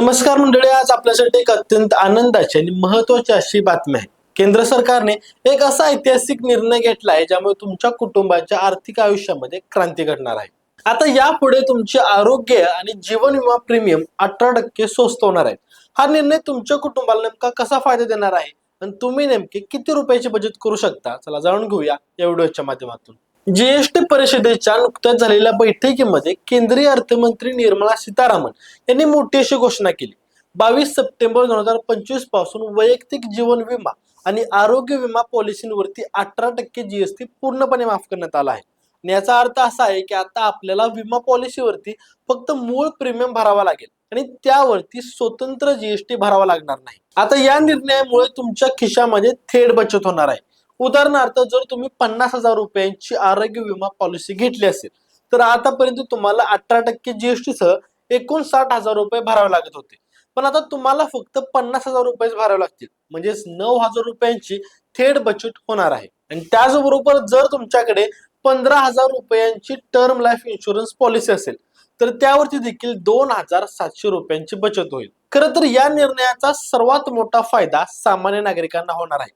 नमस्कार मंडळी आज आपल्यासाठी एक अत्यंत आनंदाची आणि महत्वाची अशी बातमी आहे. केंद्र सरकारने एक असा ऐतिहासिक निर्णय घेतला आहे ज्यामुळे तुमच्या कुटुंबाच्या आर्थिक आयुष्यामध्ये क्रांती घडणार आहे. आता यापुढे तुमचे आरोग्य आणि जीवन विमा प्रीमियम अठरा टक्के स्वस्त होणार आहे. हा निर्णय तुमच्या कुटुंबाला नेमका कसा फायदा देणार आहे? आणि तुम्ही नेमके किती रुपयाची बचत करू शकता? चला जाणून घेऊया या व्हिडिओच्या माध्यमातून. जीएसटी परिषदेच्या नुकत्याच झालेल्या बैठकीमध्ये केंद्रीय अर्थमंत्री निर्मला सीतारामन यांनी मोठी अशी घोषणा केली. बावीस सप्टेंबर दोन हजार पंचवीसपासून वैयक्तिक जीवन विमा आणि आरोग्य विमा पॉलिसींवरती अठरा टक्के जीएसटी पूर्णपणे माफ करण्यात आला आहे. आणि याचा अर्थ असा आहे की आता आपल्याला विमा पॉलिसीवरती फक्त मूळ प्रीमियम भरावा लागेल आणि त्यावरती स्वतंत्र जीएसटी भरावा लागणार नाही. आता या निर्णयामुळे तुमच्या खिशामध्ये थेट बचत होणार आहे. उदाहरणार्थ जर तुम्ही पन्नास हजार रुपयांची आरोग्य विमा पॉलिसी घेतली असेल तर आतापर्यंत तुम्हाला अठरा टक्के जीएसटी सह एकूण साठ हजार रुपये भरावे लागत होते. पण आता तुम्हाला फक्त पन्नास हजार रुपये भरावे लागतील. म्हणजेच नऊ हजार रुपयांची थेट बचत होणार आहे. आणि त्याचबरोबर जर तुमच्याकडे पंधरा हजार रुपयांची टर्म लाईफ इन्शुरन्स पॉलिसी असेल तर त्यावरती देखील दोन हजार सातशे रुपयांची बचत होईल. खरं तर या निर्णयाचा सर्वात मोठा फायदा सामान्य नागरिकांना होणार आहे.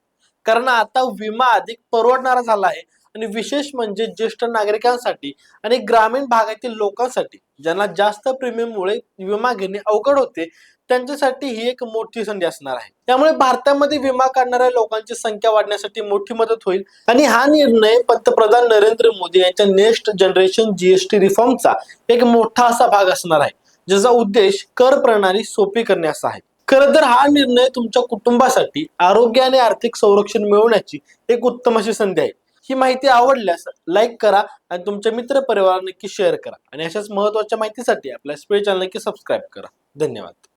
कारण आता विमा अधिक परवडणारा झाला आहे आणि विशेष म्हणजे ज्येष्ठ नागरिकांसाठी आणि ग्रामीण भागातील लोकांसाठी ज्यांना जास्त प्रीमियममुळे विमा घेणे अवघड होते त्यांच्यासाठी ही एक मोठी संधी असणार आहे. त्यामुळे भारतामध्ये विमा काढणाऱ्या लोकांची संख्या वाढण्यासाठी मोठी मदत होईल. आणि हा निर्णय पंतप्रधान नरेंद्र मोदी यांच्या नेक्स्ट जनरेशन जीएसटी रिफॉर्मचा एक मोठा असा भाग असणार आहे ज्याचा उद्देश कर प्रणाली सोपी करणे असा आहे. खरं तर हा निर्णय तुमच्या कुटुंबासाठी आरोग्य आणि आर्थिक संरक्षण मिळवण्याची एक उत्तम अशी संधी आहे. ही माहिती आवडल्यास लाईक करा आणि तुमच्या मित्र परिवाराला नक्की शेअर करा. आणि अशाच महत्त्वाच्या माहितीसाठी आपल्या स्पेड चॅनल नक्की सबस्क्राईब करा. धन्यवाद.